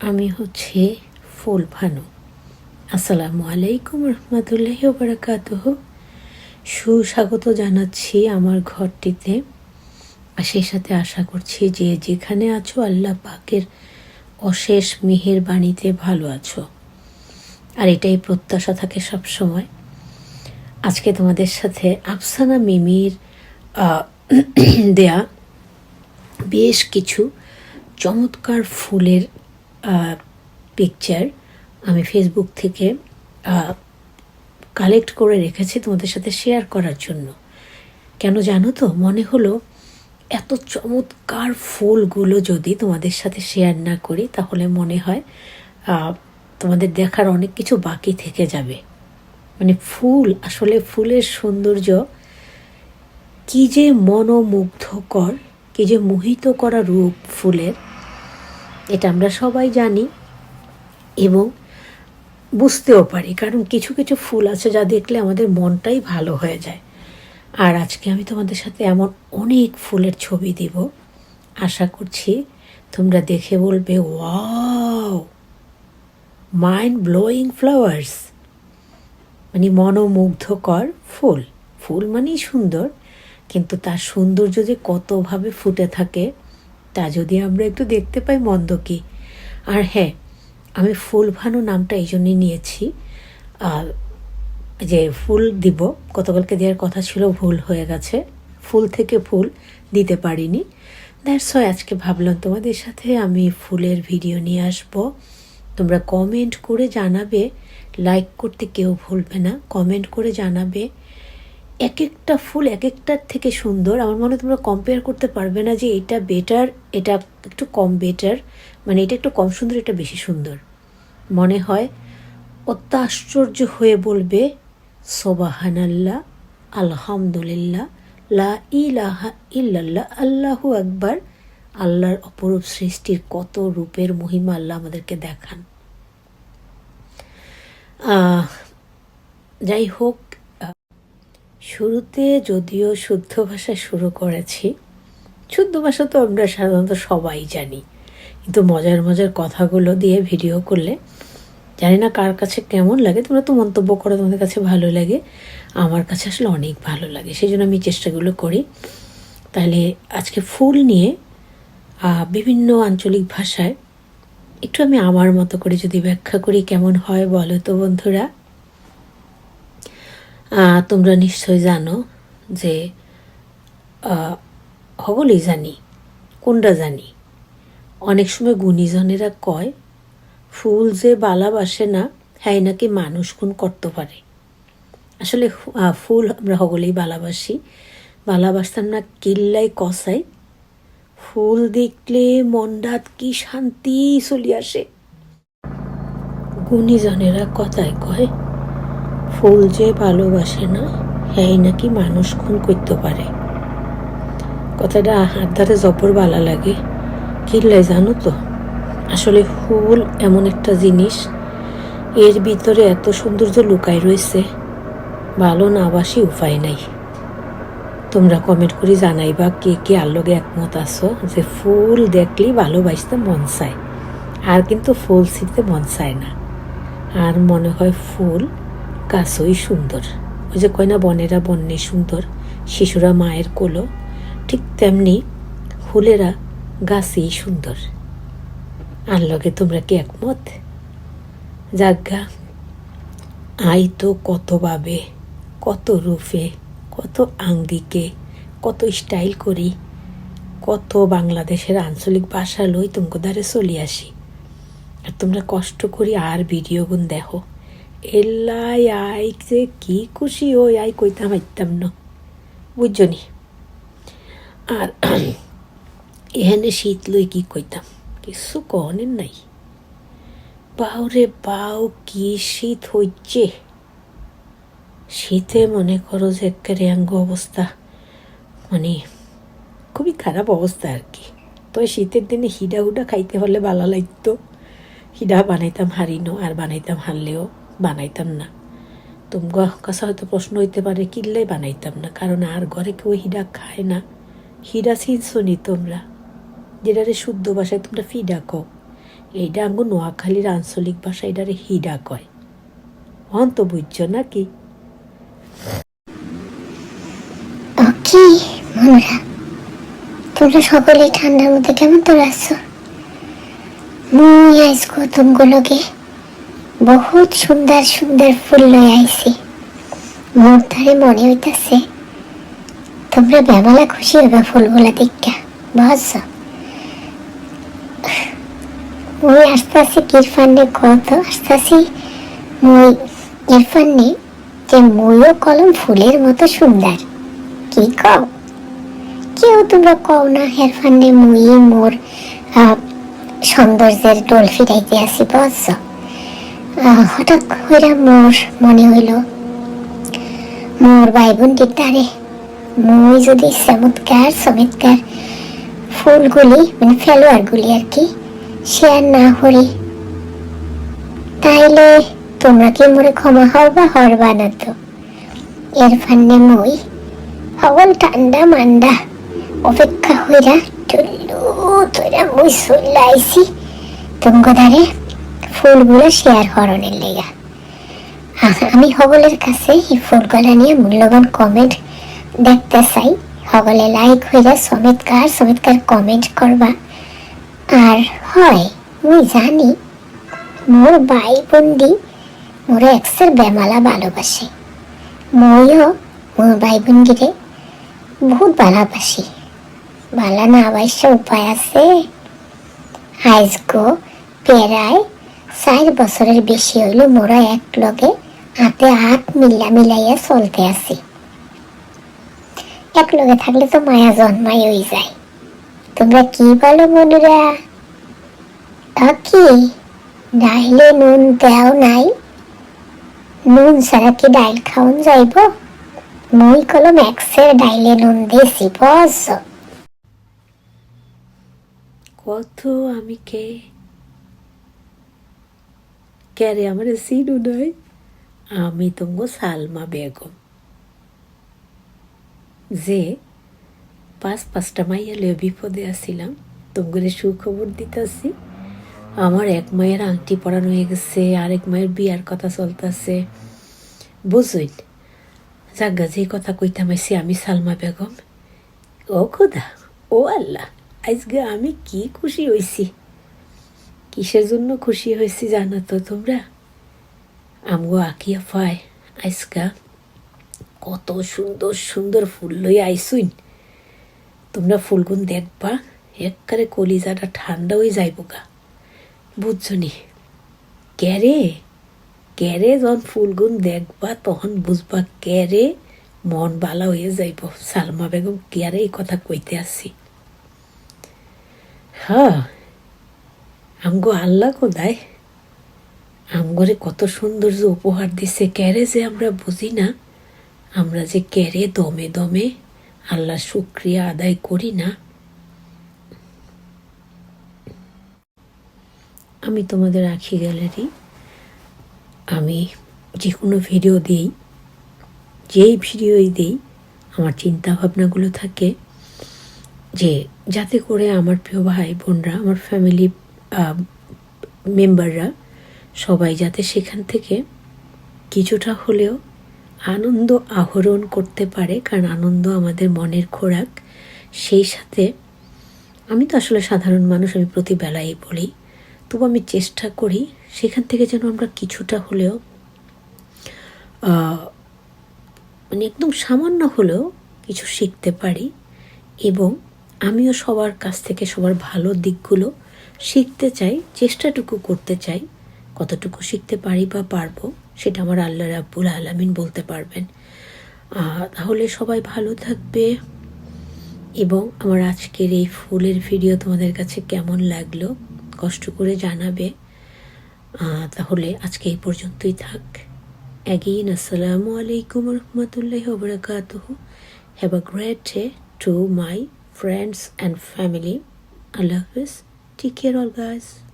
আমি হচ্ছে ফুল ভানু। আসসালামু আলাইকুম রহমতুল্লাহ বারাকাতুহ। সুস্বাগত জানাচ্ছি আমার ঘরটিতে। আর সেই সাথে আশা করছি যে যেখানে আছো আল্লাহ পাকের অশেষ মেহের বাণীতে ভালো আছো। আর এটাই প্রত্যাশা থাকে সব সময় আজকে তোমাদের সাথে আফসানা মিমির দেয়া বেশ কিছু চমৎকার ফুলের পিকচার আমি ফেসবুক থেকে কালেক্ট করে রেখেছি তোমাদের সাথে শেয়ার করার জন্য। কেন জানো তো? মনে হলো এত চমৎকার ফুলগুলো যদি তোমাদের সাথে শেয়ার না করি, তাহলে মনে হয় তোমাদের দেখার অনেক কিছু বাকি থেকে যাবে। মানে ফুল, আসলে ফুলের সৌন্দর্য কি যে মনোমুগ্ধকর, কি যে মোহিত করা রূপ ফুলের এটা আমরা সবাই জানি এবং বুঝতেও পারি, কারণ কিছু কিছু ফুল আছে যা দেখলে আমাদের মনটাই ভালো হয়ে যায়। আর আজকে আমি তোমাদের সাথে এমন অনেক ফুলের ছবি দিব। আশা করছি তোমরা দেখে বলবে, ওয়াও! মাইন্ড ব্লোয়িং ফ্লাওয়ার্স মানে মনোমুগ্ধকর ফুল। ফুল মানেই সুন্দর, কিন্তু তার সৌন্দর্য যে কতভাবে ফুটে থাকে তা যদি আমরা একটু দেখতে পাই মন্দ কি আর হ্যাঁ আমি ফুল ভানু নামটা এই জন্যই নিয়েছি যে ফুল দিব। গতকালকে দেওয়ার কথা ছিল, ভুল হয়ে গেছে। ফুল থেকে ফুল দিতে পারিনি। দ্যাটস হয় আজকে ভাবলাম তোমাদের সাথে আমি ফুলের ভিডিও নিয়ে আসব। তোমরা কমেন্ট করে জানাবে। লাইক করতে কেউ ভুলবে না। কমেন্ট করে জানাবে। এক একটা ফুল এক একটার থেকে সুন্দর। আমার মনে তোমরা কম্পেয়ার করতে পারবে না যে এটা বেটার এটা একটু কম বেটার মানে এটা একটু কম সুন্দর, এটা বেশি সুন্দর। মনে হয় অত্য আশ্চর্য হয়ে বলবে, সোবাহানাল্লাহ, আলহামদুলিল্লাহ, লা ইলাহা ইল্লাল্লাহ, আল্লাহু আকবার, আল্লাহর অপরূপ সৃষ্টির কত রূপের মহিমা আল্লাহ আমাদেরকে দেখান। যাই হোক শুরুতে যদিও শুদ্ধ ভাষায় শুরু করেছি, শুদ্ধ ভাষা তো আমরা সাধারণত সবাই জানি, কিন্তু মজার মজার কথাগুলো দিয়ে ভিডিও করলে জানি না কার কাছে কেমন লাগে, তোমরা তো মন্তব্য করো, তোমাদের কাছে ভালো লাগে, আমার কাছে আসলে অনেক ভালো লাগে সেই জন্য আমি চেষ্টাগুলো করি। তাহলে আজকে ফুল নিয়ে বিভিন্ন আঞ্চলিক ভাষায় একটু আমি আমার মতো করে যদি ব্যাখ্যা করি কেমন হয় বলো তো বন্ধুরা। তোমরা নিশ্চয় জানো যে সকলেই জানি, কোনটা জানি? অনেক সময় গুণীজনেরা কয়, ফুল যে বালাবাসে না হ্যাঁ নাকি মানুষ খুন করতে পারে? আসলে ফুল আমরা সকলেই বালাবাসি বালাবাসতাম না কিল্লাই কষাই ফুল দেখলে মন্ডাত কি শান্তি চলি আসে। গুণীজনেরা কথায় কয় ফুল যে ভালোবাসে না হ্যাঁ নাকি মানুষ খুন করতে পারে। কথাটা হাত ধারে জবর বালা লাগে। কিল্লাই জানো তো, আসলে ফুল এমন একটা জিনিস, এর ভিতরে এত সৌন্দর্য লুকাই রয়েছে, ভালো না বাসি উপায় নাই। তোমরা কমেন্ট করে জানাইবা কে কে আল্লগে একমত আছো যে ফুল দেখলেই ভালোবাসতে মন চায়, আর কিন্তু ফুল ছিঁড়তে মন চায় না। আর মনে হয় ফুল গাছই সুন্দর। ওই যে কয় না, বনেরা বন্যে সুন্দর, শিশুরা মায়ের কোলো, ঠিক তেমনি ফুলেরা গাছই সুন্দর। আর লগে তোমরা কি একমত? যাজ্ঞা আই তো কত ভাবে, কত রূপে, কত আঙ্গিকে, কত স্টাইল করি, কত বাংলাদেশের আঞ্চলিক ভাষা লই তোমাকে দ্বারে চলে আসি। আর তোমরা কষ্ট করি আর ভিডিও গুণ দেখো। এলাই আই যে কি খুশি ওই আই কইতাম আইতাম না বুঝছনি আর এখানে শীত লই কি কইতাম কিছু কনের নাই বাউরে বাউ কি শীত হইছে শীতে মনে করো যে একেবারে অঙ্গ অবস্থা মানে খুবই খারাপ অবস্থা আর কি তো শীতের দিনে হিডা হুডা খাইতে হলে ভালো লাগতো হিডা বানাইতাম হারিনো আর বানাইতাম হারলেও বানাইতাম না। তোমার কাছে হয়তো প্রশ্ন হইতে পারে কিনলে বানাইতাম না? কারণ আর ঘরে কেউ হিডা খায় না। হিডা চিনছো নি তোমরা। যেটারে শুদ্ধ ভাষায় তোমরা ফিডা কও। এইটা আঙ্গু নোয়াখালীর আঞ্চলিক ভাষা, এটারে হিডা কয়। হন তো বুঝছ নাকি? কি মনরা? তোমরা সকলেই ঠান্ডার মধ্যে কেমন তোর আসছো মুই আইসকো তুমগুলোকে বহুত সুন্দর সুন্দর ফুল লই আইছি। মোর ধারে মনে হইতাছে, তোমরা বেমালা খুশি হবে ফুলগুলা দেখা বুঝছ? মুই আসতেছি কিরফানে কত আসতেছি মুই ইরফানে যে মুইও কলম ফুলের মতো সুন্দর। কি কও? কেউ তোমরা কও না হেরফানে মুই মোর সৌন্দর্যের ডোল ফিরাইতে আসি বস হঠাৎ করে মোর মনে হইল, মোর ভাই বোনটির দ্বারে মুই যদি চমৎকার চমৎকার ফুলগুলি মানে ফেলোয়ারগুলি আর কি শেয়ার না করি, তাইলে তোমরা কি মোরে ক্ষমা হরবা হরবা না তো? এর ফান্নে মই হবল ঠান্ডা মান্ডা অপেক্ষা হইরা, টুল্লু তোরা মুই চলাইছি তুমগদারে ফুলগুলো শেয়ার হরণের লেগা। আমি হবলের কাছে এই ফুলগুলা নিয়ে মূল্যবান কমেন্ট দেখতে চাই। হবলে লাইক হইরা চমৎকার চমৎকার কমেন্ট করবা। আর হয় মুই জানি মোর ভাই বন্দি মোর এক্সের বেমালা ভালোবাসে। মইও মোর ভাই বন্দিরে বহুত ভালোবাসি। ভালো না অবশ্য উপায় আছে। আজগো পেরায় চার বছরের বেশি হইল মোরা এক লগে হাতে হাত মিলা মিলাইয়া চলতে আছি। এক লগে থাকলে তো মায়া জন্মাই হয়ে যায়। তোমরা কি বলো বন্ধুরা? কি? ডাইলে নুন দেও নাই। নুন ছাড়া কি ডাইল খাওন যাইব? মই কলম এক্সের ডাইলে নুন দিয়েছি বস কত আমি কে ক্যারে আমার সিনু নয়, আমি তোমার সালমা বেগম। যে পাঁচ পাঁচটা মাইয়া লয়ে বিপদে আসছিলাম তোমাদের সুখবর দিতেছি, আমার এক মায়ের আংটি পরানো হয়ে গেছে, আরেক মায়ের বিয়ার কথা চলতেছে। বুঝুন জাগা যে কথা কইতাম আইছি আমি সালমা বেগম। ও খোদা, ও আল্লাহ, আজকে আমি কি খুশি হয়েছি কিসের জন্য খুশি হয়েছি জানো তো তোমরা? আমগো আঁকিয়া পায়, আইসকা। কত সুন্দর সুন্দর ফুল লই আইসুইন। তোমরা ফুলগুন দেখবা একবারে কলিজাটা ঠান্ডা হয়ে যাইব গা বুঝছ নি ক্যারে ক্যারে যখন ফুলগুন দেখবা, তখন বুঝবা ক্যারে মন বালা হয়ে যাইব। সালমা বেগম ক্যারে এই কথা কইতে আসি? হ্যাঁ আমগো আল্লাহ কোদায় আমগরে কত সৌন্দর্য উপহার দিছে ক্যারে যে আমরা বুঝি না। আমরা যে ক্যারে দমে দমে আল্লাহ শুক্রিয়া আদায় করি না। আমি তোমাদের আখি গ্যালারি, আমি যে কোনো ভিডিও দিই, যেই ভিডিওই দিই, আমার চিন্তা ভাবনাগুলো থাকে যে যাতে করে আমার প্রিয় ভাই বোনরা, আমার ফ্যামিলি মেম্বাররা সবাই যাতে সেখান থেকে কিছুটা হলেও আনন্দ আহরণ করতে পারে, কারণ আনন্দ আমাদের মনের খোরাক, সেই সাথে আমি তো আসলে সাধারণ মানুষ, আমি প্রতি বেলায় বলি, তবু আমি চেষ্টা করি সেখান থেকে যেন আমরা কিছুটা হলেও মানে একদম সামান্য হলেও কিছু শিখতে পারি এবং আমিও সবার কাছ থেকে সবার ভালো দিকগুলো শিখতে চাই, চেষ্টাটুকু করতে চাই, কতটুকু শিখতে পারি বা পারব, সেটা আমার আল্লাহ রাব্বুল আলামিন বলতে পারবেন। তাহলে সবাই ভালো থাকবে। এবং আমার আজকের এই ফুলের ভিডিও তোমাদের কাছে কেমন লাগল, কষ্ট করে জানাবে। তাহলে আজকে এই পর্যন্তই থাক। অ্যাগেইন আসসালামু আলাইকুম রহমতুল্লাহ ওবরাকাতুহ। Have a great day to my friends and family Allah Hafiz. Take care all guys.